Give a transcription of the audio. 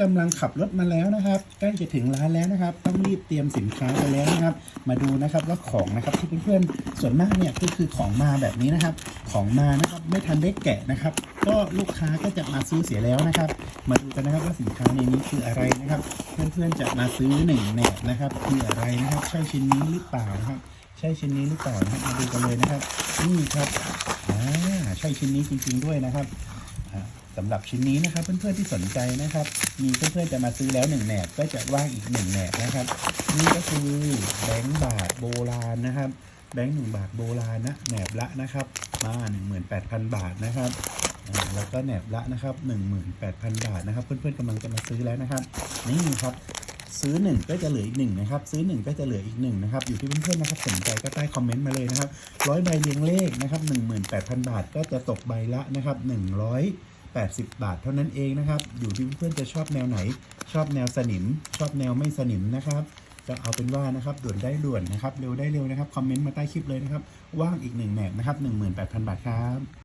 กำลังขับรถมาแล้วนะครับใกล้จะถึงร้านแล้วนะครับ ต้องรีบเตรียมสินค้าไปแล้วนะครับ มาดูนะครับว่าของนะครับที่เพื่อนๆส่วนมากเนี่ยก็คือของมาแบบนี้นะครับ ของมานะครับไม่ทันได้แกะนะครับ ก็ลูกค้าก็จะมาซื้อเสียแล้วนะครับ มาดูกันนะครับว่าสินค้าในนี้คืออะไรนะครับ เพื่อนๆจะมาซื้อหนึ่งแหนบนะครับคืออะไรนะครับ ใช่ชิ้นนี้หรือเปล่านะครับใช่ชิ้นนี้หรือเปล่านะครับมาดูกันเลยนะครับนี่ครับอ่าใช่ชิ้นนี้จริง ๆด้วยนะครับ สำหรับชิ้นนี้นะครับเพื่อนๆที่สนใจนะครับ มีเพื่อนๆจะมาซื้อแล้วหนึ่งแหนบก็จะว่างอีกหนึ่งแหนบนะครับ นี่ก็คือแบงค์บาทโบราณนะครับ แบงค์หนึ่งบาทโบราณนะแหนบละนะครับ มา 18,000 บาทนะครับแล้วก็แหนบละนะครับ 18,000 บาทนะครับ เพื่อนๆกำลังจะมาซื้อแล้วนะครับ นี่ครับซื้อหนึ่งก็จะเหลืออีกหนึ่งนะครับซื้อหนึ่งก็จะเหลืออีกหนึ่งนะครับอยู่ที่เพื่อนๆนะครับสนใจก็ใต้คอมเมนต์มาเลยนะครับร้อยใบเรียงเลขนะครับหนึ่งหมื่นแปดพันบาทก็จะตกใบละนะครับห นึ่งร้อยแปดสิบบาท เท่านั้นเองนะครับ อยู่ที่เพื่อนๆจะชอบแนวไหน ชอบแนวสนิม ชอบแนวไม่สนิมนะครับจะเอาเป็นว่านะครับด่วนได้ด่วนนะครับ เร็วได้เร็วนะครับ คอมเมนต์มาใต้คลิปเลยนะครับ ว่างอีกหนึ่งแหนบนะครับหนึ่งหมื่นแปดพันบาทครับ